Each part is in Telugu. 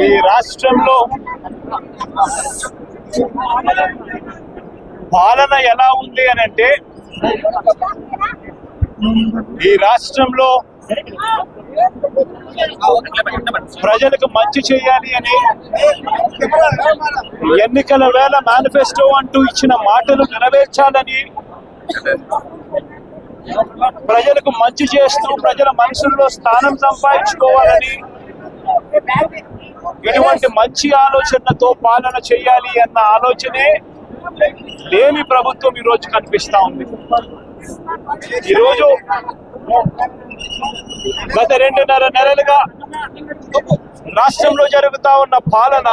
ఈ రాష్ట్రంలో పాలన ఎలా ఉంది అని అంటే ఈ రాష్ట్రంలో ప్రజలకు మంచి చేయాలి అని ఎన్నికల వేళ మేనిఫెస్టో అంటూ ఇచ్చిన మాటలు నెరవేర్చాలని ప్రజలకు మంచి చేస్తూ ప్రజల మనసుల్లో స్థానం సంపాదించుకోవాలని ఇటువంటి మంచి ఆలోచనతో పాలన చేయాలి అన్న ఆలోచనే లేని ప్రభుత్వం ఈ రోజు కనిపిస్తా ఉంది. ఈరోజు గత రెండున్నర నెలలుగా రాష్ట్రంలో జరుగుతా ఉన్న పాలన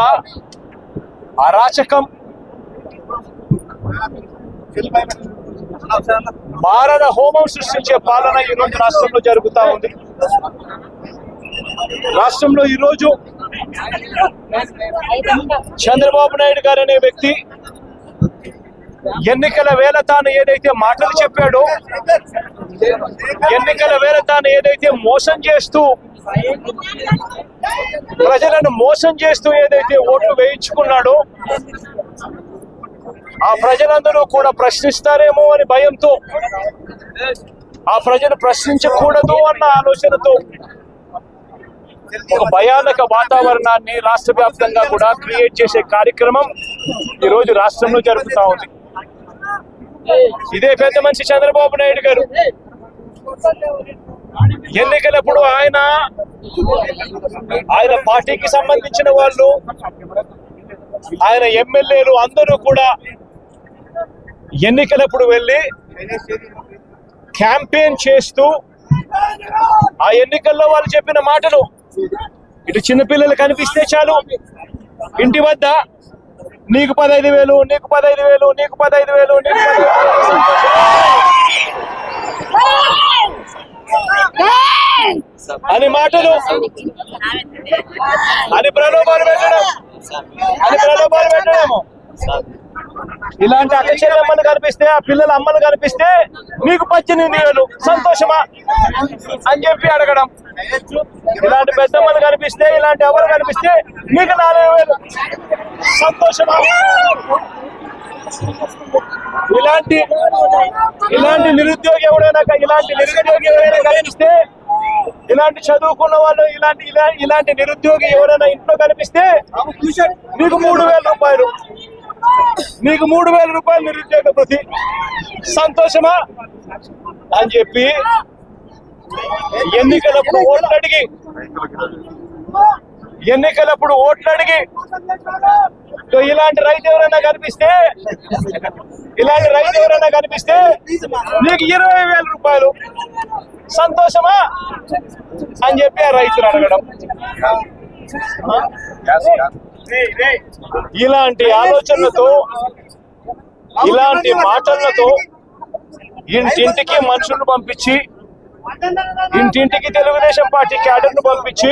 అరాచకం. మారణ హోమం సృష్టించే పాలన ఈ రోజు రాష్ట్రంలో జరుగుతా ఉంది. రాష్ట్రంలో ఈ రోజు చంద్రబాబు నాయుడు గారు అనే వ్యక్తి ఎన్నికల వేళ తాను ఏదైతే మాటలు చెప్పాడో ఎన్నికల వేళ తాను ఏదైతే మోసం చేస్తూ ప్రజలను మోసం చేస్తూ ఏదైతే ఓట్లు వేయించుకున్నాడో ఆ ప్రజలందరూ కూడా ప్రశ్నిస్తారేమో అని భయంతో ఆ ప్రజలు ప్రశ్నించకూడదు అన్న ఆలోచనతో ఒక భయానక వాతావరణాన్ని రాష్ట్ర వ్యాప్తంగా కూడా క్రియేట్ చేసే కార్యక్రమం ఈ రోజు రాష్ట్రంలో జరుగుతా ఉంది. ఇదే పెద్ద మనిషి చంద్రబాబు నాయుడు గారు. ఎన్నికలప్పుడు ఆయన ఆయన పార్టీకి సంబంధించిన వాళ్ళు ఆయన ఎమ్మెల్యేలు అందరూ కూడా ఎన్నికలప్పుడు వెళ్ళి క్యాంపెయిన్ చేస్తూ ఆ ఎన్నికల్లో వాళ్ళు చెప్పిన మాటలు ఇటు చిన్నపిల్లలు కనిపిస్తే చాలు. ఇంటి వద్ద నీకు పదహైదు వేలు నీకు పదహైదు వేలు నీకు పదహైదు వేలు నీకు అని మాటలు అని ప్రలోభాలు పెట్టడం అని ప్రలోభాలు పెట్టడము. ఇలాంటి అక్క చెల్లెమ్మలు కనిపిస్తే ఆ పిల్లల అమ్మలు కనిపిస్తే నీకు పద్దెనిమిది వేలు సంతోషమా? అని చెప్పి అడగడం. ఇలాంటి పెద్దమ్మలు కనిపిస్తే ఇలాంటి ఎవరు కనిపిస్తే నీకు నాలుగు వేలు. సంతోషమా? ఇలాంటి ఇలాంటి నిరుద్యోగి ఎవడైనా ఇలాంటి నిరుద్యోగి ఎవరైనా కనిపిస్తే ఇలాంటి చదువుకున్న వాళ్ళు ఇలాంటి ఇలా- ఇలాంటి నిరుద్యోగి ఎవరైనా ఇంట్లో కనిపిస్తే నీకు మూడు వేల రూపాయలు. నీకు మూడు వేల రూపాయలు నిరుద్యోగ ప్రతి. సంతోషమా? అని చెప్పి ఎన్నికలప్పుడు ఓట్లు అడిగి. ఎన్నికలప్పుడు ఓట్లు అడిగి. ఇలాంటి రైతు ఎవరైనా కనిపిస్తే ఇలాంటి రైతు ఎవరైనా కనిపిస్తే నీకు ఇరవై వేల రూపాయలు. సంతోషమా? అని చెప్పి ఆ రైతులు అడగడం. ఇలాంటి ఆలోచనలతో ఇలాంటి మాటలతో ఇంటింటికి మనుషులను పంపించి ఇంటింటికి తెలుగుదేశం పార్టీ క్యాడర్ను పంపించి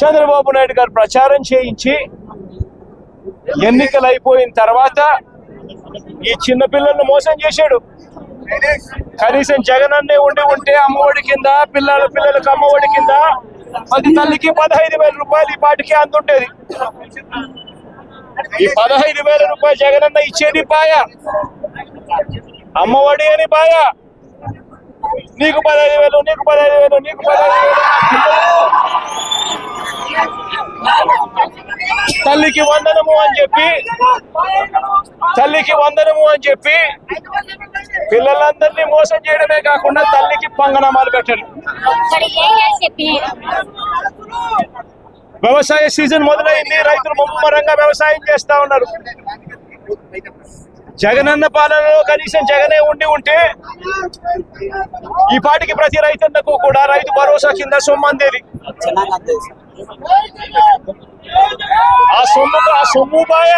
చంద్రబాబు నాయుడు గారు ప్రచారం చేయించి ఎన్నికలు అయిపోయిన తర్వాత ఈ చిన్న పిల్లల్ని మోసం చేశాడు. కనీసం జగన్ అన్నే ఉండి ఉంటే అమ్మఒడి కింద పిల్లల పిల్లలకు అమ్మఒడి కింద ప్రతి తల్లికి పదహైదు వేల రూపాయలు ఈ పాటికి అందుండేది. ఈ పదహైదు వేల రూపాయలు జగనన్న ఇచ్చేది పాయ. అమ్మఒడి అని పాయ. నీకు పదహైదు వేలు నీకు పదహైదు వేలు నీకు పదహైదు వేలు. తల్లికి వందనము అని చెప్పి తల్లికి వందనము అని చెప్పి పిల్లలందరినీ మోసం చేయడమే కాకుండా తల్లికి పంగనామాలు పెట్టండి. వ్యవసాయ సీజన్ మొదలైంది రైతులు ముమ్మరంగా వ్యవసాయం చేస్తా ఉన్నారు. జగనన్న పాలనలో కనీసం జగనే ఉండి ఉంటే ఈ పాటికి ప్రతి రైతన్నకు కూడా రైతు భరోసా కింద సొమ్ము అందేది ఆ సొమ్ము ఆ సొమ్ము బాయ.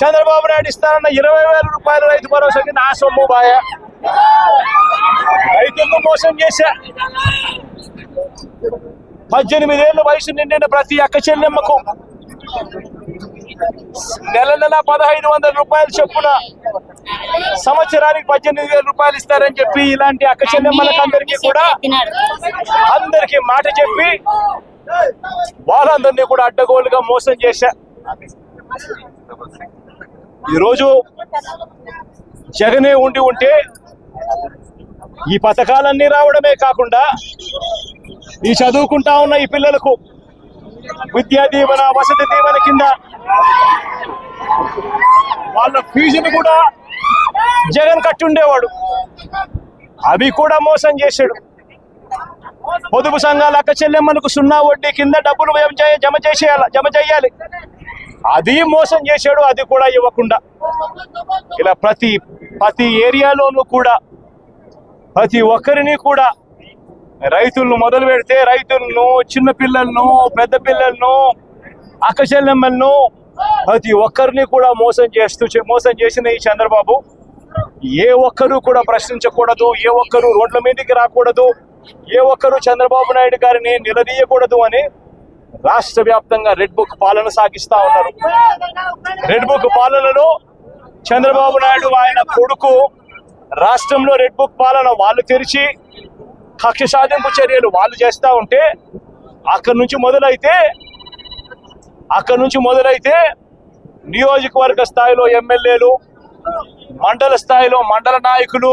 చంద్రబాబు నాయుడు ఇస్తారన్న ఇరవై వేల రూపాయల రైతు భరోసా కింద ఆ సొమ్ము బాయ. రైతులను మోసం చేశా. పద్దెనిమిదేళ్ళ వయసు నిండిన ప్రతి అక్క చెల్లెమ్మకు నెల నెల పదహైదు వందల రూపాయలు చొప్పున సంవత్సరానికి పద్దెనిమిది వేల రూపాయలు ఇస్తారని చెప్పి ఇలాంటి అక్క చెల్లెమ్మలకు అందరికీ కూడా అందరికీ మాట చెప్పి వాళ్ళందరినీ కూడా అడ్డగోలుగా మోసం చేశా. ఈరోజు జగనే ఉండి ఉంటే ఈ పథకాలన్నీ రావడమే కాకుండా ఈ చదువుకుంటా ఉన్న ఈ పిల్లలకు విద్యా దీవెన వసతి దీవెన కింద వాళ్ళ ఫీజును కూడా జగన్ కట్టుండేవాడు. అవి కూడా మోసం చేశాడు. పొదుపు సంఘాల అక్క చెల్లెమ్మలకు సున్నా వడ్డీ కింద డబ్బులు జమ జమ చేసేయాలి జమ చేయాలి. అది మోసం చేశాడు అది కూడా ఇవ్వకుండా. ఇలా ప్రతి ప్రతి ఏరియాలోనూ కూడా ప్రతి ఒక్కరిని కూడా రైతులను మొదలు పెడితే రైతులను చిన్న పిల్లలను పెద్ద పిల్లలను అక్క చెల్లెమ్మలను ప్రతి ఒక్కరిని కూడా మోసం చేస్తూ మోసం చేసిన ఈ చంద్రబాబు ఏ ఒక్కరూ కూడా ప్రశ్నించకూడదు ఏ ఒక్కరూ రోడ్ల మీదకి రాకూడదు. ఏ ఒక్కరూ చంద్రబాబు నాయుడు గారిని నిలదీయకూడదు అని రాష్ట్ర వ్యాప్తంగా రెడ్ బుక్ పాలన సాగిస్తా ఉన్నారు. రెడ్ బుక్ పాలనలో చంద్రబాబు నాయుడు ఆయన కొడుకు రాష్ట్రంలో రెడ్ బుక్ పాలన వాళ్ళు తెరిచి కక్ష సాధింపు చర్యలు వాళ్ళు చేస్తూ ఉంటే అక్కడి నుంచి మొదలైతే అక్కడి నుంచి మొదలైతే నియోజకవర్గ స్థాయిలో ఎమ్మెల్యేలు మండల స్థాయిలో మండల నాయకులు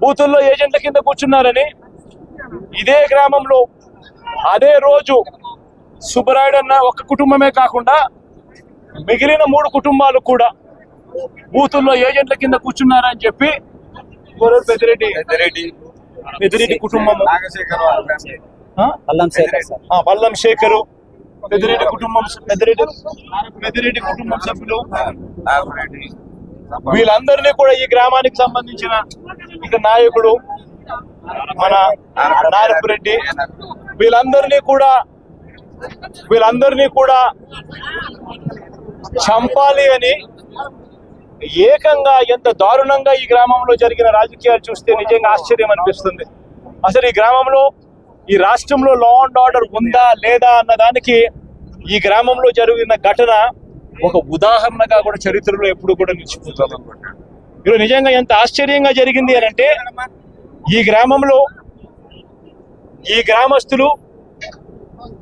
బూతుల్లో ఏజెంట్ల కింద కూర్చున్నారని ఇదే గ్రామంలో అదే రోజు సుబ్బరాయుడు అన్న ఒక కుటుంబమే కాకుండా మిగిలిన మూడు కుటుంబాలు కూడా బూతుల్లో ఏజెంట్ల కింద కూర్చున్నారని చెప్పి గొర్రెల పెద్దిరెడ్డి పెద్దిరెడ్డి. కుటుంబము. ఆ, పల్లం శేఖరు పెద్దిరెడ్డి. కుటుంబం పెద్దిరెడ్డి పెద్దిరెడ్డి కుటుంబం సభ్యులు. వీళ్ళందరినీ కూడా ఈ గ్రామానికి సంబంధించిన ఇక నాయకుడు మన నారపురెడ్డి వీళ్ళందరినీ కూడా వీళ్ళందరినీ కూడా చంపాలి అని ఏకంగా ఎంత దారుణంగా ఈ గ్రామంలో జరిగిన రాజకీయాలు చూస్తే నిజంగా ఆశ్చర్యం అనిపిస్తుంది. అసలు ఈ గ్రామంలో ఈ రాష్ట్రంలో లా అండ్ ఆర్డర్ ఉందా లేదా అన్న దానికి ఈ గ్రామంలో జరిగిన ఘటన ఒక ఉదాహరణగా కూడా చరిత్రలో ఎప్పుడు కూడా నిలిచిపోతుంది ఈరోజు నిజంగా ఎంత ఆశ్చర్యంగా జరిగింది అని అంటే ఈ గ్రామంలో ఈ గ్రామస్తులు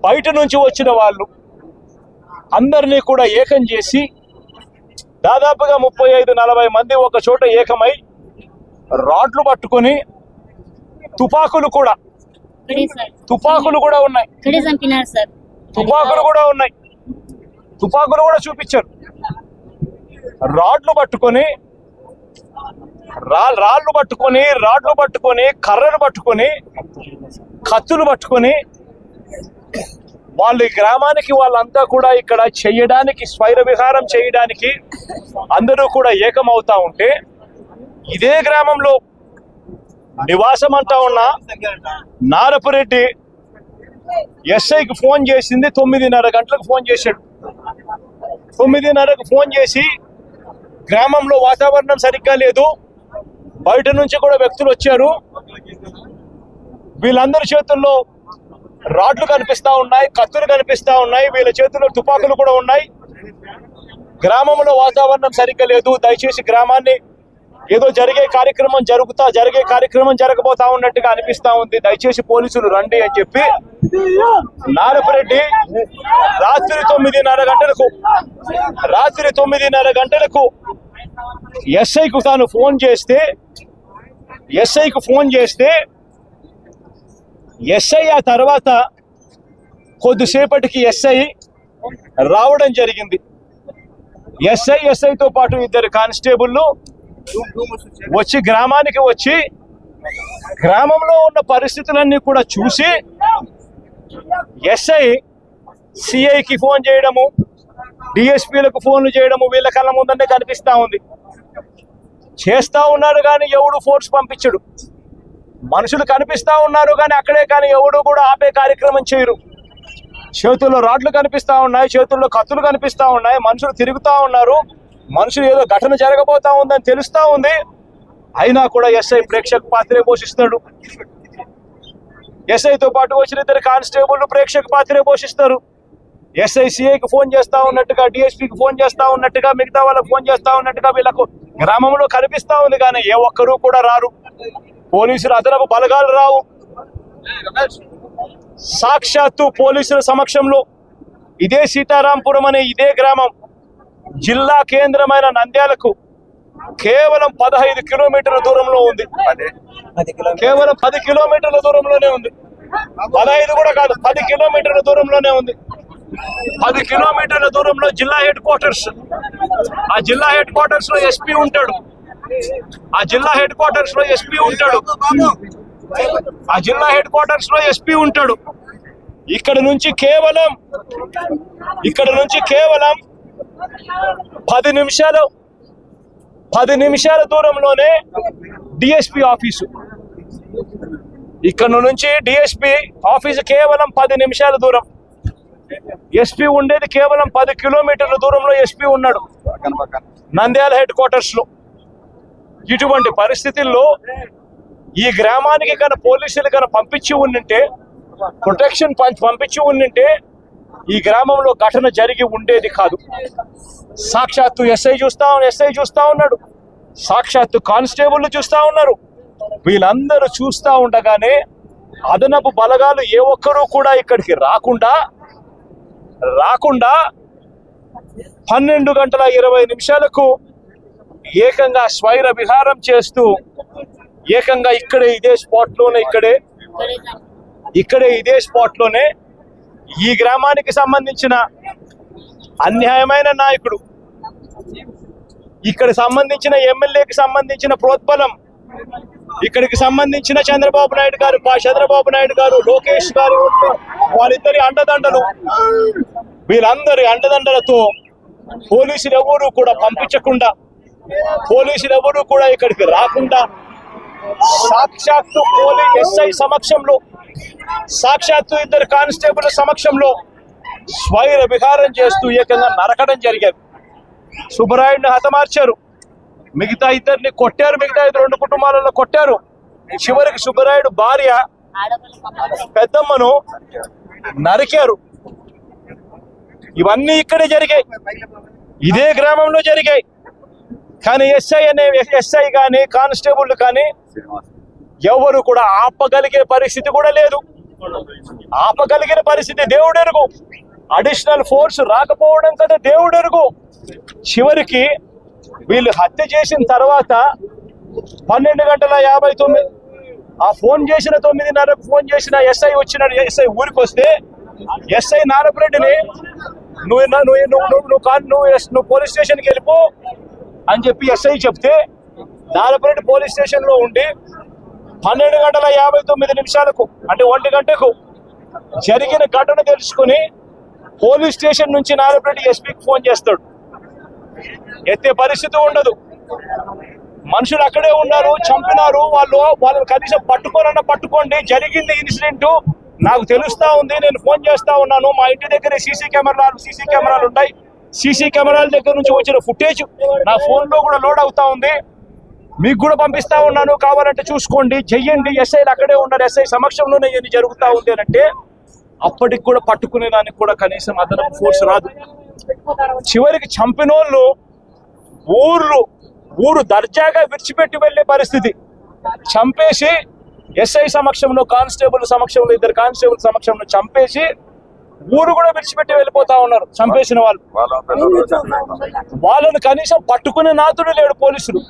బయట నుంచి వచ్చిన వాళ్ళు అందరినీ కూడా ఏకం చేసి దాదాపుగా ముప్పై ఐదు నలభై మంది ఒక చోట ఏకమై రాడ్లు పట్టుకొని తుపాకులు కూడా తుపాకులు కూడా ఉన్నాయి. తుపాకులు కూడా ఉన్నాయి. తుపాకులు కూడా చూపించారు. రాడ్లు పట్టుకొని రా రాళ్ళు పట్టుకొని రాడ్లు పట్టుకొని కర్రలు పట్టుకొని కత్తులు పట్టుకొని వాళ్ళు ఈ గ్రామానికి వాళ్ళంతా కూడా ఇక్కడ చేయడానికి స్వైర విహారం చేయడానికి అందరూ కూడా ఏకమవుతా ఉంటే ఇదే గ్రామంలో నివాసం అంటా ఉన్న నారపురెడ్డి ఎస్ఐకి ఫోన్ చేసింది తొమ్మిదిన్నర గంటలకు ఫోన్ చేశాడు. తొమ్మిదిన్నరకు ఫోన్ చేసి గ్రామంలో వాతావరణం సరిగ్గా లేదు. బయట నుంచి కూడా వ్యక్తులు వచ్చారు. వీళ్ళందరి చేతుల్లో రాడ్లు కనిపిస్తా ఉన్నాయి కత్తులు కనిపిస్తా ఉన్నాయి వీళ్ళ చేతుల్లో తుపాకులు కూడా ఉన్నాయి. గ్రామంలో వాతావరణం సరిగ్గా లేదు. దయచేసి గ్రామాన్ని ఏదో జరిగే కార్యక్రమం జరుగుతా జరిగే కార్యక్రమం జరగబోతా ఉన్నట్టుగా అనిపిస్తా ఉంది. దయచేసి పోలీసులు రండి అని చెప్పి నారపరెడ్డి రాత్రి తొమ్మిదిన్నర గంటలకు రాత్రి తొమ్మిదిన్నర గంటలకు ఎస్ఐకు తాను ఫోన్ చేస్తే ఎస్ఐకు ఫోన్ చేస్తే ఎస్ఐ ఆ తర్వాత కొద్దిసేపటికి ఎస్ఐ రావడం జరిగింది. ఎస్ఐ ఎస్ఐతో పాటు ఇద్దరు కానిస్టేబుల్లు వచ్చి గ్రామానికి వచ్చి గ్రామంలో ఉన్న పరిస్థితులన్నీ కూడా చూసి ఎస్ఐ సిఐకి ఫోన్ చేయడము డిఎస్పీలకు ఫోన్లు చేయడము వీళ్ళ కళ్ళ ముందనే కనిపిస్తా ఉంది. చేస్తా ఉన్నారు కానీ ఎవడు ఫోర్స్ పంపించడు. మనుషులు కనిపిస్తా ఉన్నారు కానీ అక్కడే కానీ ఎవడు కూడా ఆపే కార్యక్రమం చేయరు. చేతుల్లో రాడ్లు కనిపిస్తా ఉన్నాయి చేతుల్లో కత్తులు కనిపిస్తా ఉన్నాయి మనుషులు తిరుగుతా ఉన్నారు. మనుషులు ఏదో ఘటన జరగబోతా ఉందని తెలుస్తా ఉంది. అయినా కూడా ఎస్ఐ ప్రేక్షక పాత్రే పోషిస్తాడు ఎస్ఐతో పాటు వచ్చిన ఇద్దరు కానిస్టేబుల్ ప్రేక్షక పాత్రే పోషిస్తారు. ఎస్ఐ సిఐకి ఫోన్ చేస్తా ఉన్నట్టుగా డిఎస్పీకి ఫోన్ చేస్తా ఉన్నట్టుగా మిగతా వాళ్ళకి ఫోన్ చేస్తా ఉన్నట్టుగా వీళ్ళకు గ్రామంలో కనిపిస్తా ఉంది కానీ ఏ ఒక్కరూ కూడా రారు. పోలీసులు అదనపు బలగాలు రావు. సాక్షాత్తు పోలీసుల సమక్షంలో ఇదే సీతారాంపురం అనే ఇదే గ్రామం. జిల్లా కేంద్రమైన నంద్యాలకు కేవలం పదహైదు కిలోమీటర్ల దూరంలో ఉంది. కేవలం పది కిలోమీటర్ల దూరంలోనే ఉంది. పదహైదు కూడా కాదు పది కిలోమీటర్ల దూరంలోనే ఉంది. పది కిలోమీటర్ల దూరంలో జిల్లా హెడ్ క్వార్టర్స్. ఆ జిల్లా హెడ్ క్వార్టర్స్లో ఎస్పీ ఉంటాడు. ఆ జిల్లా హెడ్ క్వార్టర్స్లో ఎస్పీ ఉంటాడు. ఆ జిల్లా హెడ్ క్వార్టర్స్లో ఎస్పీ ఉంటాడు. ఇక్కడ నుంచి కేవలం ఇక్కడ నుంచి కేవలం పది నిమిషాలు పది నిమిషాల దూరంలోనే డిఎస్పి ఆఫీసు. ఇక్కడ నుంచి డిఎస్పి ఆఫీసు కేవలం పది నిమిషాల దూరం. ఎస్పీ ఉండేది కేవలం పది కిలోమీటర్ల దూరంలో ఎస్పీ ఉన్నాడు. నంద్యాల హెడ్ క్వార్టర్స్లో ఇటువంటి పరిస్థితుల్లో ఈ గ్రామానికి కన పోలీసులు కన పంపించి ఉండింటే ప్రొటెక్షన్ పంచ్ పంపించి ఉండింటే ఈ గ్రామంలో ఘటన జరిగి ఉండేది కాదు. సాక్షాత్తు ఎస్ఐ చూస్తా ఎస్ఐ చూస్తా ఉన్నాడు. సాక్షాత్తు కానిస్టేబుల్ చూస్తా ఉన్నారు. వీళ్ళందరూ చూస్తా ఉండగానే అదనపు బలగాలు ఏ ఒక్కరూ కూడా ఇక్కడికి రాకుండా రాకుండా పన్నెండు గంటల ఇరవై నిమిషాలకు ఏకంగా స్వైర విహారం చేస్తూ ఏకంగా ఇక్కడే ఇదే స్పాట్లోనే ఇక్కడే ఇక్కడే ఇక్కడే ఇదే స్పాట్లోనే ఈ గ్రామానికి సంబంధించిన అన్యాయమైన నాయకుడు ఇక్కడ సంబంధించిన ఎమ్మెల్యేకి సంబంధించిన ప్రోత్బలం ఇక్కడికి సంబంధించిన చంద్రబాబు నాయుడు గారు చంద్రబాబు నాయుడు గారు లోకేష్ గారు వారిద్దరి అండదండలు. వీళ్ళందరి అండదండలతో పోలీసులు ఎవరు కూడా పంపించకుండా పోలీసులు ఎవరు కూడా ఇక్కడికి రాకుండా సాక్షాత్తు పోలీస్ ఎస్ఐ సమక్షంలో సాక్షాత్తు ఇద్దరు కానిస్టేబుల్ సమక్షంలో స్వైర విహారం చేస్తూ ఏకంగా నరకడం జరిగేది. సుబ్బరాయుడిని హతమార్చారు. మిగతా ఇద్దరిని కొట్టారు. మిగతా ఇద్దరు రెండు కుటుంబాలలో కొట్టారు. చివరికి సుబ్బరాయుడు భార్య పెద్దమ్మను నరికారు. ఇవన్నీ ఇక్కడే జరిగాయి. ఇదే గ్రామంలో జరిగాయి. కానీ ఎస్ఐ అనే ఎస్ఐ కానీ కానిస్టేబుల్ కానీ ఎవరు కూడా ఆపగలిగే పరిస్థితి కూడా లేదు. ఆపగలిగిన పరిస్థితి దేవుడెరుగు. అడిషనల్ ఫోర్స్ రాకపోవడం కదా దేవుడెరుగు. చివరికి వీళ్ళు హత్య చేసిన తర్వాత పన్నెండు గంటల యాభై తొమ్మిది ఆ ఫోన్ చేసిన తొమ్మిదిన్నరకు ఫోన్ చేసిన ఎస్ఐ వచ్చిన ఎస్ఐ ఊరికి వస్తే ఎస్ఐ నారపరెడ్డిని నువ్వు నువ్వు నువ్వు నువ్వు నువ్వు నువ్వు ఎస్- నువ్వు పోలీస్ స్టేషన్కి వెళ్ళిపో అని చెప్పి ఎస్ఐ చెప్తే నారపరెడ్డి పోలీస్ స్టేషన్లో ఉండి పన్నెండు గంటల యాభై తొమ్మిది నిమిషాలకు అంటే ఒంటి గంటకు జరిగిన ఘటన తెలుసుకుని పోలీస్ స్టేషన్ నుంచి నారపరెడ్డి ఎస్పీకి ఫోన్ చేస్తాడు. ఎత్తే పరిస్థితి ఉండదు. మనుషులు అక్కడే ఉన్నారు చంపినారు వాళ్ళు వాళ్ళని కనీసం పట్టుకోనన్నా పట్టుకోండి జరిగింది ఇన్సిడెంట్ నాకు తెలుస్తా ఉంది నేను ఫోన్ చేస్తా ఉన్నాను మా ఇంటి దగ్గర సీసీ కెమెరాలు సీసీ కెమెరాలు ఉంటాయి. సీసీ కెమెరాల దగ్గర నుంచి వచ్చిన ఫుటేజ్ నా ఫోన్లో కూడా లోడ్ అవుతా ఉంది. మీకు కూడా పంపిస్తా ఉన్నాను. కావాలంటే చూసుకోండి. చెయ్యండి. ఎస్ఐలు అక్కడే ఉన్నారు. ఎస్ఐ సమక్షంలోనే ఇవన్నీ జరుగుతూ ఉంది అంటే అప్పటికి కూడా పట్టుకునే దానికి కూడా కనీసం అదనపు ఫోర్స్ రాదు. చివరికి చంపినోళ్ళు ఊర్లు ఊరు దర్జాగా విడిచిపెట్టి వెళ్ళే పరిస్థితి. చంపేసి ఎస్ఐ సమక్షంలో కానిస్టేబుల్ సమక్షంలో ఇద్దరు కానిస్టేబుల్ సమక్షంలో చంపేసి ఊరు కూడా విడిచిపెట్టి వెళ్ళిపోతా ఉన్నారు. చంపేసిన వాళ్ళు. వాళ్ళని కనీసం పట్టుకునే నాతుడు లేడు పోలీసులు.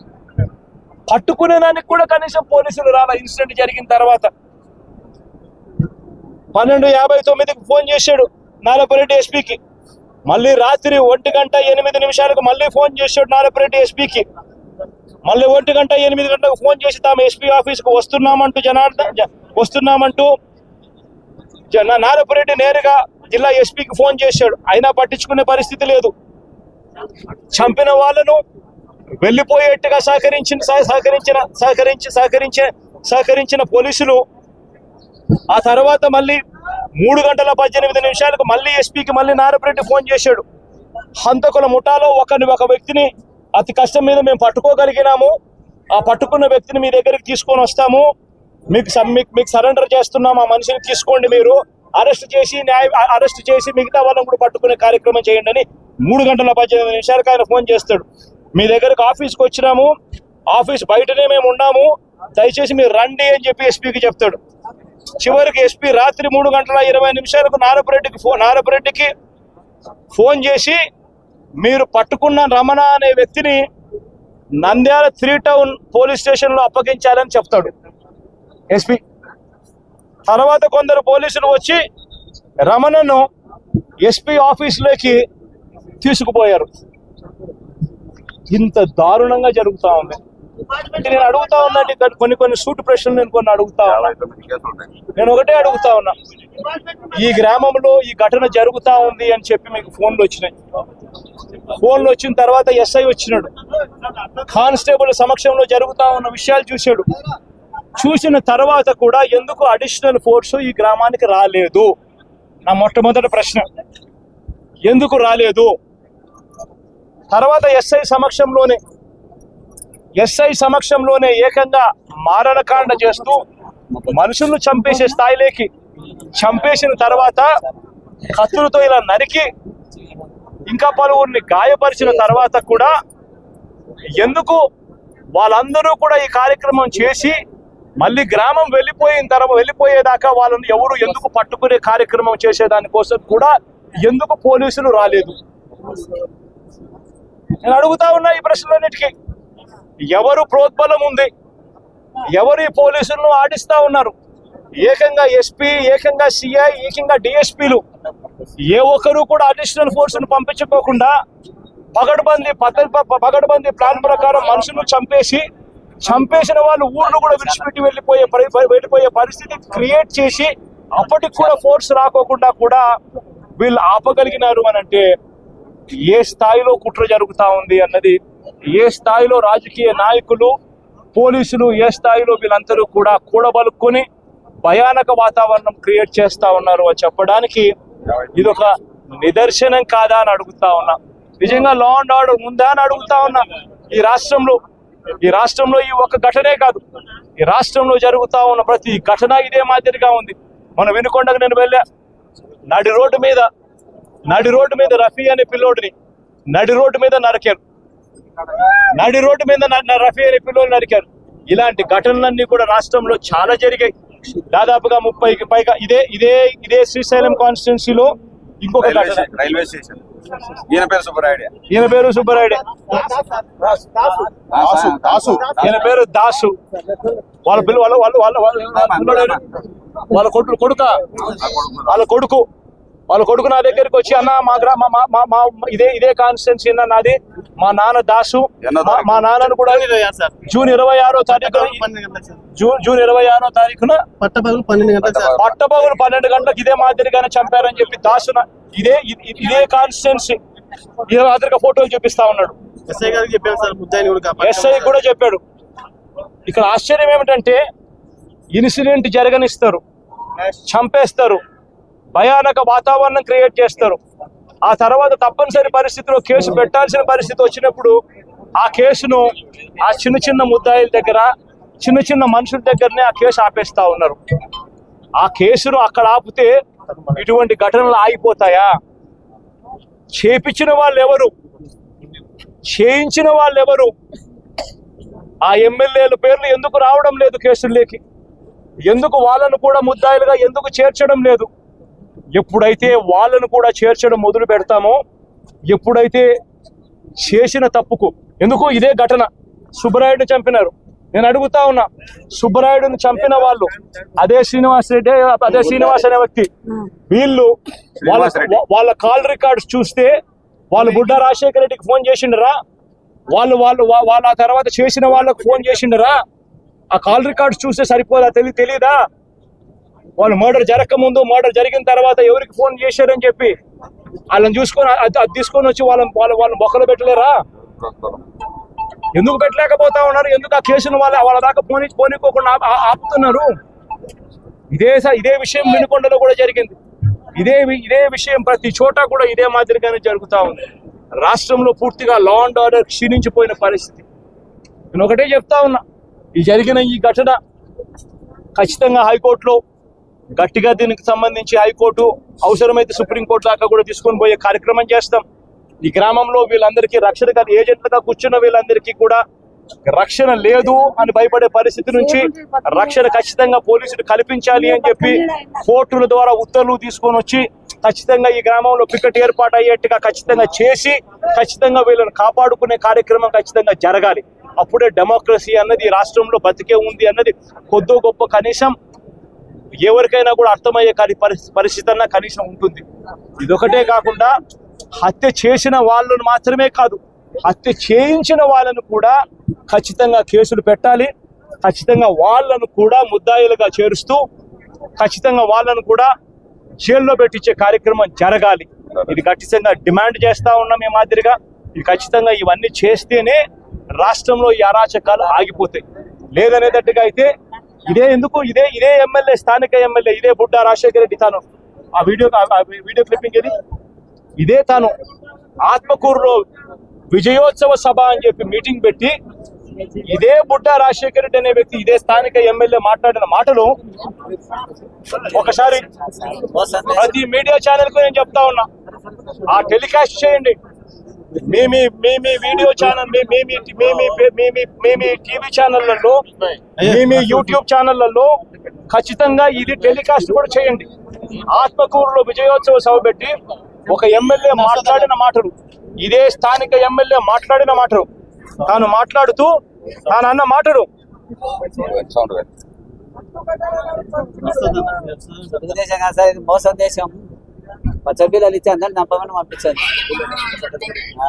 పట్టుకునే దానికి కూడా కనీసం పోలీసులు రాలా. ఇన్సిడెంట్ జరిగిన తర్వాత పన్నెండు యాభై తొమ్మిదికి ఫోన్ చేశాడు నాలపరెడ్డి ఎస్పీకి. మళ్ళీ రాత్రి ఒంటి గంట ఎనిమిది నిమిషాలకు మళ్ళీ ఫోన్ చేశాడు నాలపరెడ్డి ఎస్పీకి. మళ్ళీ ఒంటి గంట ఎనిమిది గంటలకు ఫోన్ చేసి తాము ఎస్పీ ఆఫీస్కు వస్తున్నామంటూ జనార్దన్ జ- వస్తున్నామంటూ నారపురెడ్డి నేరుగా జిల్లా ఎస్పీకి ఫోన్ చేశాడు. అయినా పట్టించుకునే పరిస్థితి లేదు. చంపిన వాళ్ళను వెళ్ళిపోయేట్టుగా సహకరించిన సహ- సహకరించిన సహకరించి సహకరించే సహకరించిన పోలీసులు ఆ తర్వాత మళ్ళీ మూడు గంటల పద్దెనిమిది నిమిషాలకు మళ్ళీ ఎస్పీకి మళ్ళీ నారపరెడ్డి ఫోన్ చేశాడు. హంతకుల ముఠాలో ఒకరిని ఒక వ్యక్తిని అతి కష్టం మీద మేము పట్టుకోగలిగినాము. ఆ పట్టుకున్న వ్యక్తిని మీ దగ్గరికి తీసుకొని వస్తాము. మీకు మీకు మీకు సరెండర్ చేస్తున్నాము ఆ మనిషిని తీసుకోండి మీరు. అరెస్ట్ చేసి న్యాయ అరెస్ట్ చేసి మిగతా వాళ్ళని కూడా పట్టుకునే కార్యక్రమం చేయండి అని మూడు గంటల పద్దెనిమిది నిమిషాలకు ఆయన ఫోన్ చేస్తాడు. మీ దగ్గరకు ఆఫీస్కి వచ్చినాము. ఆఫీస్ బయటనే మేము ఉన్నాము. దయచేసి మీరు రండి అని చెప్పి ఎస్పీకి చెప్తాడు. చివరికి ఎస్పీ రాత్రి మూడు గంటల ఇరవై నిమిషాలకు నారపరెడ్డికి ఫోన్ నారపరెడ్డికి ఫోన్ చేసి మీరు పట్టుకున్న రమణ అనే వ్యక్తిని నంద్యాల త్రీ టౌన్ పోలీస్ స్టేషన్లో అప్పగించాలని చెప్తాడు. ఎస్పీ తర్వాత కొందరు పోలీసులు వచ్చి రమణను ఎస్పీ ఆఫీసులోకి తీసుకుపోయారు. ఇంత దారుణంగా జరుగుతా ఉంది. నేను అడుగుతా ఇక్కడ కొన్ని కొన్ని సూట్ ప్రశ్నలు నేను కొన్ని అడుగుతా ఉన్నా. నేను ఒకటే అడుగుతా ఉన్నా. ఈ గ్రామంలో ఈ ఘటన జరుగుతా ఉంది అని చెప్పి మీకు ఫోన్లు వచ్చినాయి. ఫోన్లు వచ్చిన తర్వాత ఎస్ఐ వచ్చినాడు. కానిస్టేబుల్ సమక్షంలో జరుగుతా ఉన్న విషయాలు చూశాడు. చూసిన తర్వాత కూడా ఎందుకు అడిషనల్ ఫోర్స్ ఈ గ్రామానికి రాలేదు? నా మొట్టమొదటి ప్రశ్న. ఎందుకు రాలేదు? తర్వాత ఎస్ఐ సమక్షంలోనే ఎస్ఐ సమక్షంలోనే ఏకంగా మారణకాండ చేస్తూ మనుషులను చంపేసే స్థాయిలోకి చంపేసిన తర్వాత కత్తులతో ఇలా నరికి ఇంకా పలువురిని గాయపరిచిన తర్వాత కూడా ఎందుకు వాళ్ళందరూ కూడా ఈ కార్యక్రమం చేసి మళ్ళీ గ్రామం వెళ్ళిపోయిన తర్వాత వెళ్ళిపోయేదాకా వాళ్ళని ఎవరు ఎందుకు పట్టుకునే కార్యక్రమం చేసేదాని కోసం కూడా ఎందుకు పోలీసులు రాలేదు? నేను అడుగుతా ఉన్నా ఈ ప్రశ్నలన్నిటికీ. ఎవరు ప్రోద్బలం ఉంది? ఎవరు ఈ పోలీసులను ఆడిస్తా ఉన్నారు? ఏకంగా ఎస్పీ ఏకంగా సిఐ ఏకంగా డిఎస్పీలు ఏ ఒక్కరు కూడా అడిషనల్ ఫోర్స్ను పంపించుకోకుండా పగడ్బందీ పద్ధతి ప- ప్లాన్ ప్రకారం మనుషులు చంపేసి చంపేసిన వాళ్ళు ఊర్లు కూడా విడిచిపెట్టి వెళ్ళిపోయే వెళ్ళిపోయే పరిస్థితి క్రియేట్ చేసి అప్పటికి కూడా ఫోర్స్ రాకోకుండా కూడా వీళ్ళు ఆపగలిగినారు అని అంటే ఏ స్థాయిలో కుట్ర జరుగుతా ఉంది అన్నది ఏ స్థాయిలో రాజకీయ నాయకులు పోలీసులు ఏ స్థాయిలో వీళ్ళందరూ కూడా కూడబలుక్కొని భయానక వాతావరణం క్రియేట్ చేస్తా ఉన్నారు అని చెప్పడానికి ఇది ఒక నిదర్శనం కాదా అని అడుగుతా ఉన్నా. నిజంగా లా అండ్ ఆర్డర్ ఉందా అని అడుగుతా ఉన్నా. ఈ రాష్ట్రంలో ఈ రాష్ట్రంలో ఈ ఒక్క ఘటనే కాదు. ఈ రాష్ట్రంలో జరుగుతా ఉన్న ప్రతి ఘటన ఇదే మాదిరిగా ఉంది. మన వెనుకొండకు నేను వెళ్ళా. నడి రోడ్డు మీద నడి రోడ్డు మీద రఫీ అనే పిల్లోడిని నడి రోడ్డు మీద నరికారు. నడి రోడ్డు మీద రఫీ అనే పిల్లోని నరికారు. ఇలాంటి ఘటనలన్నీ కూడా రాష్ట్రంలో చాలా జరిగాయి. దాదాపుగా ముప్పైకి పైగా ఇదే ఇదే ఇదే శ్రీశైలం కాన్స్టిట్యున్సీలో ఇంకొక ఘటన. Railway station. ఈయన పేరు సుబ్బరాయుడు. ఈయన పేరు సుబ్బరాయుడే. దాసు. దాసు. ఈయన పేరు దాసు. వాళ్ళ పిల్ల వాళ్ళ వాళ్ళ వాళ్ళ వాళ్ళ కొడుకు కొడుక? వాళ్ళ కొడుకు. వాళ్ళ కొడుకు నా దగ్గరికి వచ్చి అన్న మా గ్రామ మా మా మా ఇదే ఇదే కాన్స్టిట్యున్సీ అన్న నాది. మా నాన్న దాసు. మా- నాన్నను కూడా జూన్ ఇరవై ఆరో తారీఖు జూన్ జూన్ ఇరవై ఆరో తారీఖున పట్టపగలు పన్నెండు గంటలకు సార్. పట్టపగులు పన్నెండు గంటలకు ఇదే మాదిరిగానే చంపారని చెప్పి దాసున ఇదే ఇదే కాన్స్టిట్యున్సీ ఇదే మాదిరిగా ఫోటోలు చూపిస్తా ఉన్నాడు. ఎస్ఐ గారికి చెప్పాను సార్ ముద్దాయిని కూడా. ఎస్ఐ కూడా చెప్పాడు. ఇక్కడ ఆశ్చర్యం ఏమిటంటే ఇన్సిడెంట్ జరగనిస్తారు చంపేస్తారు భయానక వాతావరణం క్రియేట్ చేస్తారు. ఆ తర్వాత తప్పనిసరి పరిస్థితిలో కేసు పెట్టాల్సిన పరిస్థితి వచ్చినప్పుడు ఆ కేసును ఆ చిన్న చిన్న ముద్దాయిల దగ్గర చిన్న చిన్న మనుషుల దగ్గరనే ఆ కేసు ఆపేస్తా ఉన్నారు. ఆ కేసును అక్కడ ఆపితే ఇటువంటి ఘటనలు ఆగిపోతాయా? చేపించిన వాళ్ళు ఎవరు చేయించిన వాళ్ళు ఎవరు ఆ ఎమ్మెల్యేల పేర్లు ఎందుకు రావడం లేదు కేసుల్లోకి? ఎందుకు వాళ్ళను కూడా ముద్దాయిలుగా ఎందుకు చేర్చడం లేదు? ఎప్పుడైతే వాళ్ళను కూడా చేర్చడం మొదలు పెడతామో ఎప్పుడైతే చేసిన తప్పుకు ఎందుకు ఇదే ఘటన. సుబ్బరాయుడిని చంపినారు. నేను అడుగుతా ఉన్నా సుబ్బరాయుడిని చంపిన వాళ్ళు అదే శ్రీనివాస్ రెడ్డి అదే శ్రీనివాస్ అనే వ్యక్తి వీళ్ళు వాళ్ళ. వాళ్ళ కాల్ రికార్డ్స్ చూస్తే వాళ్ళు బుడ్డ రాజశేఖర రెడ్డికి ఫోన్ చేసిండరా? వాళ్ళు వాళ్ళు వాళ్ళ ఆ తర్వాత చేసిన వాళ్ళకు ఫోన్ చేసిండరా? ఆ కాల్ రికార్డ్స్ చూస్తే సరిపోదా? తెలి తెలీదా? వాళ్ళు మర్డర్ జరగక ముందు మర్డర్ జరిగిన తర్వాత ఎవరికి ఫోన్ చేశారని చెప్పి వాళ్ళని చూసుకొని అది అది తీసుకొని వచ్చి వాళ్ళని వాళ్ళ వాళ్ళ మొక్కలు పెట్టలేరా? ఎందుకు పెట్టలేకపోతా ఉన్నారు? ఎందుకు ఆ కేసును వాళ్ళ వాళ్ళ దాకా పోనీ పోనీకోకుండా ఆపుతున్నారు? ఇదే ఇదే విషయం వినుకొండలో కూడా జరిగింది. ఇదే వి- ఇదే విషయం ప్రతి చోట కూడా ఇదే మాదిరిగానే జరుగుతా ఉంది. రాష్ట్రంలో పూర్తిగా లా అండ్ ఆర్డర్ క్షీణించిపోయిన పరిస్థితి. నేను ఒకటే చెప్తా ఉన్నా. ఈ జరిగిన ఈ ఘటన ఖచ్చితంగా హైకోర్టులో గట్టిగా దీనికి సంబంధించి హైకోర్టు అవసరమైతే సుప్రీంకోర్టు దాకా కూడా తీసుకొని పోయే కార్యక్రమం చేస్తాం. ఈ గ్రామంలో వీళ్ళందరికీ రక్షణ ఏజెంట్లుగా కూర్చున్న వీళ్ళందరికీ కూడా రక్షణ లేదు అని భయపడే పరిస్థితి నుంచి రక్షణ ఖచ్చితంగా పోలీసులు కల్పించాలి అని చెప్పి కోర్టుల ద్వారా ఉత్తర్వులు తీసుకొని వచ్చి ఖచ్చితంగా ఈ గ్రామంలో పికెట్ ఏర్పాటు అయ్యేట్టుగా ఖచ్చితంగా చేసి ఖచ్చితంగా వీళ్ళని కాపాడుకునే కార్యక్రమం ఖచ్చితంగా జరగాలి. అప్పుడే డెమోక్రసీ అన్నది ఈ రాష్ట్రంలో బతికే ఉంది అన్నది కొద్దో గొప్ప కనీసం ఎవరికైనా కూడా అర్థమయ్యే కాని పరిస్థితి పరిస్థితి అన్నా కనీసం ఉంటుంది. ఇదొకటే కాకుండా హత్య చేసిన వాళ్ళను మాత్రమే కాదు హత్య చేయించిన వాళ్ళను కూడా ఖచ్చితంగా కేసులు పెట్టాలి. ఖచ్చితంగా వాళ్ళను కూడా ముద్దాయిలుగా చేరుస్తూ ఖచ్చితంగా వాళ్ళను కూడా జైల్లో పెట్టించే కార్యక్రమం జరగాలి. ఇది ఖచ్చితంగా డిమాండ్ చేస్తా ఉన్నాం ఈ మాదిరిగా. ఇది ఖచ్చితంగా ఇవన్నీ చేస్తేనే రాష్ట్రంలో ఈ అరాచకాలు ఆగిపోతాయి. లేదనేటట్టుగా అయితే ఇదే ఎందుకు? ఇదే ఇదే ఎమ్మెల్యే స్థానిక ఎమ్మెల్యే ఇదే బుడ్డా రాజశేఖర రెడ్డి తాను. ఆ వీడియో వీడియో క్లిప్పింగ్ ఇది ఇదే తాను ఆత్మకూరులో విజయోత్సవ సభ అని చెప్పి మీటింగ్ పెట్టి ఇదే బుడ్డ రాజశేఖర రెడ్డి అనే వ్యక్తి ఇదే స్థానిక ఎమ్మెల్యే మాట్లాడిన మాటలు ఒకసారి ప్రతి మీడియా ఛానల్కు నేను చెప్తా ఉన్నా. ఆ టెలికాస్ట్ చేయండి. మీ మీ మీ మీ వీడియో ఛానల్ మీ మీ మీ మీ మీ మీ టీవీ ఛానళ్ళలో మీ మీ యూట్యూబ్ ఛానళ్ళలో ఖచ్చితంగా ఇది టెలికాస్ట్ కూడా చేయండి. ఆత్మకూరులో విజయోత్సవ సభ పెట్టి ఒక ఎమ్మెల్యే మాట్లాడిన మాటలు. ఇదే స్థానిక ఎమ్మెల్యే మాట్లాడిన మాటలు. తాను మాట్లాడుతూ తాను అన్న మాటలు. మోసం దేశం. పచ్చ ఇచ్చి అందరిని చంపమని పంపించారు ఆ.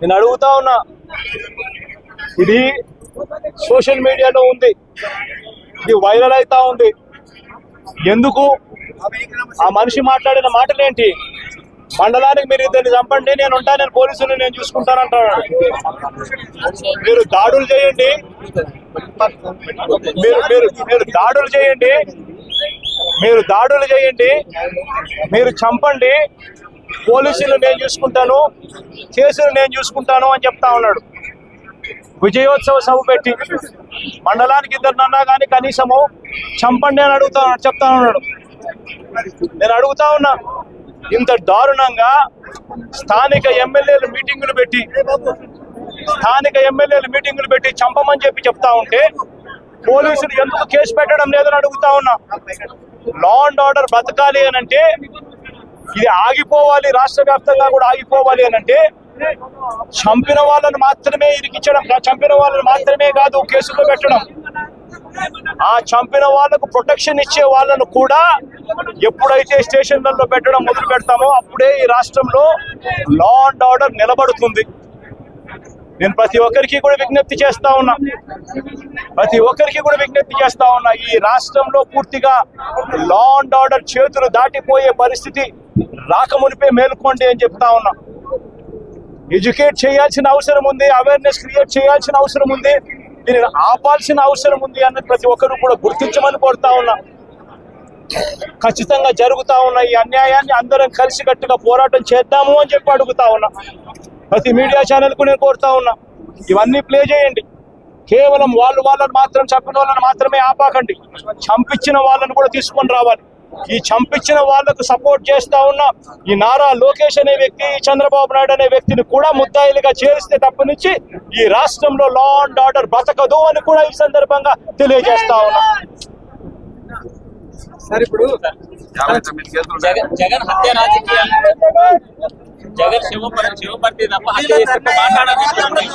నేను అడుగుతా ఉన్నా. ఇది సోషల్ మీడియాలో ఉంది. ఇది వైరల్ అవుతా ఉంది. ఎందుకు? ఆ మనిషి మాట్లాడిన మాటలేంటి? మండలానికి మీరు ఇద్దరిని చంపండి నేను ఉంటా నేను పోలీసులు నేను చూసుకుంటానంటాడు మీరు దాడులు చేయండి. మీరు మీరు మీరు దాడులు చేయండి. మీరు దాడులు చేయండి. మీరు చంపండి. పోలీసులు నేను చూసుకుంటాను. కేసులు నేను చూసుకుంటాను అని చెప్తా ఉన్నాడు. విజయోత్సవ సభ పెట్టి మండలానికి ఇద్దరినన్నా కానీ కనీసము చంపండి అని అడుగుతా చెప్తా ఉన్నాడు. నేను అడుగుతా ఉన్నా ఇంత దారుణంగా స్థానిక ఎమ్మెల్యేలు మీటింగులు పెట్టి స్థానిక ఎమ్మెల్యేలు మీటింగులు పెట్టి చంపమని చెప్పి చెప్తా ఉంటే పోలీసులు ఎందుకు కేసు పెట్టడం లేదని అడుగుతా ఉన్నా. లా అండ్ ఆర్డర్ బ్రతకాలి అని అంటే ఇది ఆగిపోవాలి రాష్ట్ర వ్యాప్తంగా కూడా ఆగిపోవాలి అని అంటే చంపిన వాళ్ళని మాత్రమే ఇరికించడం చంపిన వాళ్ళని మాత్రమే కాదు కేసులో పెట్టడం. ఆ చంపిన వాళ్ళకు ప్రొటెక్షన్ ఇచ్చే వాళ్ళను కూడా ఎప్పుడైతే స్టేషన్లలో పెట్టడం మొదలు పెడతామో అప్పుడే ఈ రాష్ట్రంలో లా అండ్ ఆర్డర్ నిలబడుతుంది. నేను ప్రతి ఒక్కరికి కూడా విజ్ఞప్తి చేస్తా ఉన్నా. ప్రతి ఒక్కరికి కూడా విజ్ఞప్తి చేస్తా ఉన్నా ఈ రాష్ట్రంలో పూర్తిగా లా అండ్ ఆర్డర్ చేతులు దాటిపోయే పరిస్థితి రాకమునిపే మేలుకోండి అని చెప్తా ఉన్నా. ఎడ్యుకేట్ చేయాల్సిన అవసరం ఉంది అవేర్నెస్ క్రియేట్ చేయాల్సిన అవసరం ఉంది. దీనిని ఆపాల్సిన అవసరం ఉంది అన్నది ప్రతి ఒక్కరు కూడా గుర్తించమని కోరుతా ఉన్నా. ఖచ్చితంగా జరుగుతా ఉన్న ఈ అన్యాయాన్ని అందరం కలిసికట్టుగా పోరాటం చేద్దాము అని చెప్పి అడుగుతా ఉన్నా. ప్రతి మీడియా ఛానల్కు నేను కోరుతా ఉన్నా. ఇవన్నీ ప్లే చేయండి. కేవలం వాళ్ళు వాళ్ళని మాత్రం చంపిన వాళ్ళని మాత్రమే ఆపాకండి. చంపించిన వాళ్ళని కూడా తీసుకొని రావాలి. ఈ చంపించిన వాళ్ళకు సపోర్ట్ చేస్తా ఉన్న ఈ నారా లోకేష్ అనే వ్యక్తి చంద్రబాబు నాయుడు అనే వ్యక్తిని కూడా ముద్దాయిలుగా చేరిస్తే తప్పనిచ్చి ఈ రాష్ట్రంలో లా అండ్ ఆర్డర్ బతకదు అని కూడా ఈ సందర్భంగా తెలియజేస్తా ఉన్నా కేసులు ఉన్నాయి. జగన్ హత్య రాజకీయాలు జగన్ శివ శివపర్తి తప్ప హత్య మాట్లాడాలి